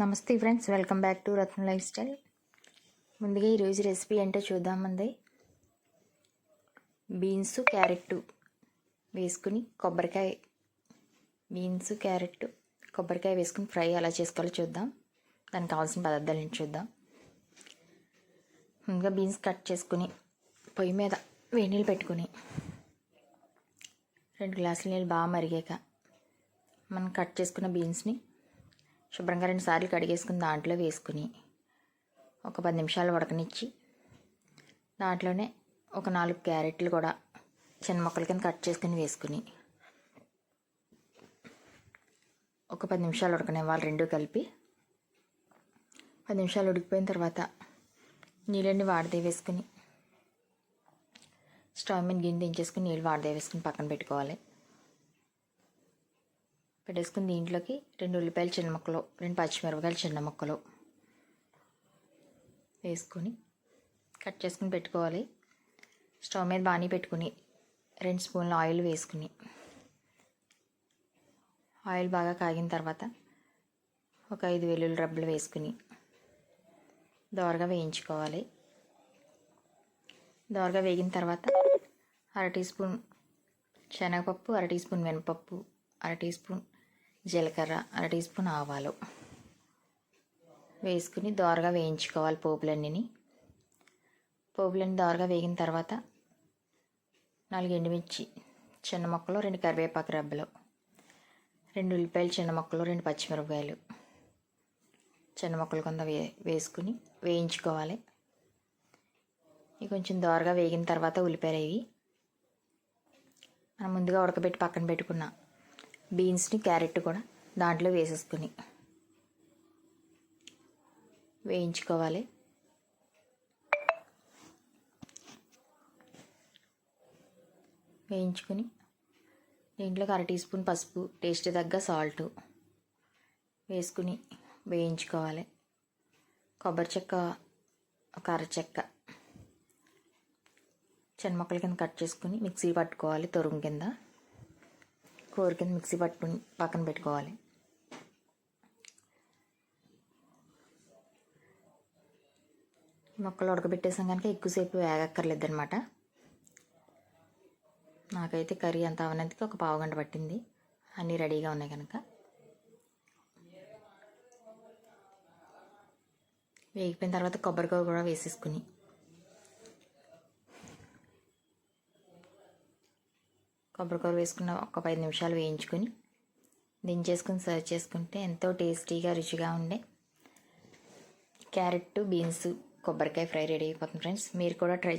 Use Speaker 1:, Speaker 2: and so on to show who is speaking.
Speaker 1: నమస్తే friends welcome back to Ratna lifestyle. ముందుగా ఈరోజు రెసిపీ ఏంటో చూద్దామంది బీన్స్ క్యారెట్ వేసుకుని కొబ్బరికాయ. బీన్స్ క్యారెట్ కొబ్బరికాయ వేసుకుని ఫ్రై ఎలా చేసుకోవాలో చూద్దాం. దానికి కావాల్సిన పదార్థాలను చూద్దాం. ముందుగా బీన్స్ కట్ చేసుకుని పొయ్యి మీద వేడి నీళ్ళు పెట్టుకుని రెండు గ్లాసుల నీళ్ళు బాగా మరిగాక మనం కట్ చేసుకున్న బీన్స్ని శుభ్రంగా రెండు సార్లు కడిగేసుకుని దాంట్లో వేసుకుని ఒక పది నిమిషాలు ఉడకనిచ్చి దాంట్లోనే ఒక నాలుగు క్యారెట్లు కూడా చిన్న ముక్కల కింద కట్ చేసుకుని వేసుకుని ఒక పది నిమిషాలు ఉడకనివ్వాలి రెండు కలిపి. పది నిమిషాలు ఉడికిపోయిన తర్వాత నీళ్ళని వాడితే వేసుకుని స్టవ్ మీద గిన్నె దించేసుకుని నీళ్ళు వాడితే వేసుకుని పక్కన పెట్టుకోవాలి. పెట్టేసుకుని దీంట్లోకి రెండు ఉల్లిపాయలు చిన్న ముక్కలు రెండు పచ్చిమిరపకాయలు చిన్న ముక్కలు వేసుకొని కట్ చేసుకుని పెట్టుకోవాలి. స్టవ్ మీద బాణీ పెట్టుకుని రెండు స్పూన్ల ఆయిల్ వేసుకుని. ఆయిల్ బాగా కాగిన తర్వాత ఒక ఐదు వెల్లుల్లి రబ్బలు వేసుకుని దోరగా వేయించుకోవాలి. దోరగా వేగిన తర్వాత అర టీ స్పూన్ శనగపప్పు అర టీ స్పూన్ మినపప్పు అర టీ స్పూన్ జీలకర్ర అర టీ స్పూన్ ఆవాలు వేసుకుని దోరగా వేయించుకోవాలి పోపులన్నీ పోపులన్నీ దోరగా వేగిన తర్వాత నాలుగు ఎండుమిర్చి చిన్న మొక్కలు రెండు కరివేపాకు రబ్బలు రెండు ఉల్లిపాయలు చిన్న మొక్కలు రెండు పచ్చిమిరపకాయలు చిన్న మొక్కలు కొంత వే వేసుకుని వేయించుకోవాలి. ఇవి కొంచెం దోరగా వేగిన తర్వాత ఉల్లిపాయలు అవి మనం ముందుగా ఉడకబెట్టి పక్కన పెట్టుకున్న బీన్స్ని క్యారెట్ కూడా దాంట్లో వేసేసుకుని వేయించుకోవాలి. వేయించుకుని దీంట్లోకి అర టీ స్పూన్ పసుపు టేస్ట్ తగ్గ సాల్ట్ వేసుకుని వేయించుకోవాలి. కొబ్బరి చెక్క ఒక అర చెక్క చిన్న ముక్కల కింద కట్ చేసుకుని మిక్సీ పట్టుకోవాలి తొరుగు కింద. కూర కింద మిక్సీ పట్టుకుని పక్కన పెట్టుకోవాలి. మొక్కలు ఉడకబెట్టేసాం కనుక ఎక్కువసేపు వేగక్కర్లేదు అనమాట నాకైతే కర్రీ అంత అవనందుకు ఒక పావు గంట పట్టింది. అన్నీ రెడీగా ఉన్నాయి కనుక. వేగిపోయిన తర్వాత కొబ్బరికాయ కూడా వేసేసుకుని కొబ్బరికూర వేసుకున్న ఒక పది నిమిషాలు వేయించుకొని దించేసుకుని సర్వ్ చేసుకుంటే ఎంతో టేస్టీగా రుచిగా ఉండే క్యారెట్ బీన్స్ కొబ్బరికాయ ఫ్రై రెడీ అయిపోతుంది ఫ్రెండ్స్ మీరు కూడా ట్రై